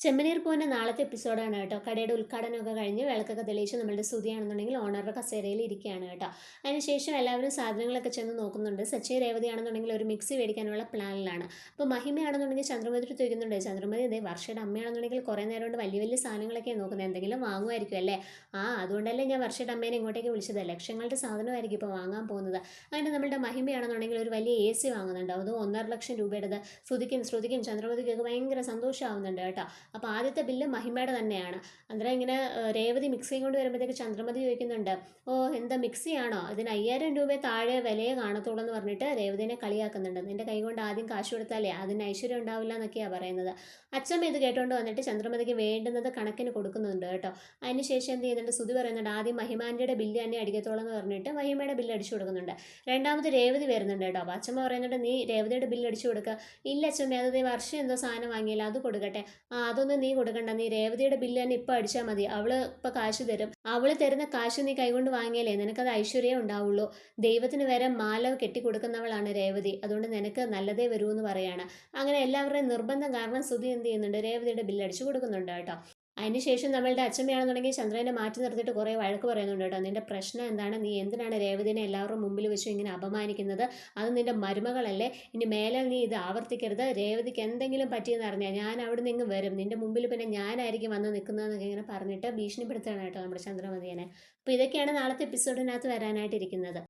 ചെമ്മനീർ പൂവിന്റെ നാളത്തെ എപ്പിസോഡാണ് കേട്ടോ. കടയുടെ ഉദ്ഘാടനമൊക്കെ കഴിഞ്ഞ് വിളക്കൊക്കെ തെളിയിച്ച് നമ്മളുടെ സ്തുതിയാണെന്നുണ്ടെങ്കിൽ ഓണറുടെ കസേരയിൽ ഇരിക്കുകയാണ് കേട്ടോ. അതിനുശേഷം എല്ലാവരും സാധനങ്ങളൊക്കെ ചെന്ന് നോക്കുന്നുണ്ട്. സച്ചി രേവതിയാണെന്നുണ്ടെങ്കിൽ ഒരു മിക്സി മേടിക്കാനുള്ള പ്ലാനിലാണ് അപ്പോൾ മഹിമയാണെന്നുണ്ടെങ്കിൽ ചന്ദ്രമതി ചോദിക്കുന്നുണ്ട് ചന്ദ്രമതി ഇതേ വർഷയുടെ അമ്മയാണെന്നുണ്ടെങ്കിൽ കുറേ നേരം കൊണ്ട് വലിയ വലിയ സാധനങ്ങളൊക്കെ നോക്കുന്നത് എന്തെങ്കിലും വാങ്ങുമായിരിക്കും അല്ലേ? ആ അതുകൊണ്ടല്ലേ ഞാൻ വർഷയുടെ അമ്മേനെ ഇങ്ങോട്ടേക്ക് വിളിച്ചത്. ലക്ഷങ്ങളുടെ സാധനമായിരിക്കും ഇപ്പോൾ വാങ്ങാൻ പോകുന്നത്. അങ്ങനെ നമ്മളുടെ മഹിമയാണെന്നുണ്ടെങ്കിൽ ഒരു വലിയ എ സി വാങ്ങുന്നുണ്ട്. അത് ഒന്നര ലക്ഷം രൂപയുടേത്. ശ്രുതിക്കും ശ്രുതിക്കും ചന്ദ്രമതിക്കൊക്കെ ഭയങ്കര സന്തോഷമാവുന്നുണ്ട് കേട്ടോ. അപ്പോൾ ആദ്യത്തെ ബില്ല് മഹിമയുടെ തന്നെയാണ്. അന്നേരം ഇങ്ങനെ രേവതി മിക്സി കൊണ്ട് വരുമ്പോഴത്തേക്ക് ചന്ദ്രമതി ചോദിക്കുന്നുണ്ട് ഓ എന്താ മിക്സിയാണോ ഇതിന് അയ്യായിരം രൂപ താഴെ വിലയെ കാണത്തുള്ളൂ എന്ന് പറഞ്ഞിട്ട് രേവതിനെ കളിയാക്കുന്നുണ്ട്. നിന്റെ കൈ കൊണ്ട് ആദ്യം കാശ് കൊടുത്താലേ അതിന് ഐശ്വര്യം ഉണ്ടാവില്ല എന്നൊക്കെയാണ് പറയുന്നത്. അച്ഛമ്മ ഇത് കേട്ടുകൊണ്ട് വന്നിട്ട് ചന്ദ്രമതിക്ക് വേണ്ടുന്നത് കണക്കിന് കൊടുക്കുന്നുണ്ട് കേട്ടോ. അതിനുശേഷം എന്ത് ചെയ്യുന്നുണ്ട്? സുതി പറയുന്നുണ്ട് ആദ്യം മഹിമാന്റെ ബില്ല് തന്നെ അടിക്കത്തോളം എന്ന് പറഞ്ഞിട്ട് മഹിമയുടെ ബില്ല് അടിച്ചു കൊടുക്കുന്നുണ്ട്. രണ്ടാമത് രേവതി വരുന്നുണ്ട് കേട്ടോ. അപ്പോൾ അച്ഛമ്മ പറയുന്നുണ്ട് നീ രേവതിയുടെ ബില്ല് അടിച്ചു കൊടുക്കുക ഇല്ല അച്ഛമ്മ അത് വർഷം എന്തോ സാധനം വാങ്ങിയില്ല അത് കൊടുക്കട്ടെ. ആ നീ കൊടുക്കണ്ട. നീ രേവതിയുടെ ബില്ല് തന്നെ ഇപ്പം അടിച്ചാൽ മതി. അവൾ ഇപ്പം കാശ് തരും. അവൾ തരുന്ന കാശ് നീ കൈകൊണ്ട് വാങ്ങിയാലേ നിനക്കത് ഐശ്വര്യം ഉണ്ടാവുള്ളൂ. ദൈവത്തിന് വരെ മാല കെട്ടി കൊടുക്കുന്നവളാണ് രേവതി. അതുകൊണ്ട് നിനക്ക് നല്ലതേ വരൂ എന്ന് പറയാണ്. അങ്ങനെ എല്ലാവരുടെയും നിർബന്ധം കാരണം സുധി എന്ത് ചെയ്യുന്നുണ്ട്? രേവതിയുടെ ബില്ല് അടിച്ചു കൊടുക്കുന്നുണ്ട് കേട്ടോ. അതിനുശേഷം നമ്മളുടെ അച്ഛമ്മയാണെന്നുണ്ടെങ്കിൽ ചന്ദ്രനെ മാറ്റി നിർത്തിയിട്ട് കുറേ വഴക്ക് പറയുന്നുണ്ട് കേട്ടോ. നിന്റെ പ്രശ്നം എന്താണ്? നീ എന്തിനാണ് രേവതിനെ എല്ലാവരും മുമ്പിൽ വെച്ച് ഇങ്ങനെ അപമാനിക്കുന്നത്? അത് നിന്റെ മരുമകളല്ലേ? ഇനി മേലെ നീ ഇത് ആവർത്തിക്കരുത്. രേവതിക്ക് എന്തെങ്കിലും പറ്റിയെന്ന് അറിഞ്ഞാൽ ഞാൻ അവിടെ നിന്ന് വരും. നിന്റെ മുമ്പിൽ പിന്നെ ഞാനായിരിക്കും വന്ന് നിൽക്കുന്നതെന്നൊക്കെ ഇങ്ങനെ പറഞ്ഞിട്ട് ഭീഷണിപ്പെടുത്തുകയാണ് കേട്ടോ നമ്മുടെ ചന്ദ്രമതിയനെ. അപ്പോൾ ഇതൊക്കെയാണ് നാളത്തെ എപ്പിസോഡിനകത്ത് വരാനായിട്ടിരിക്കുന്നത്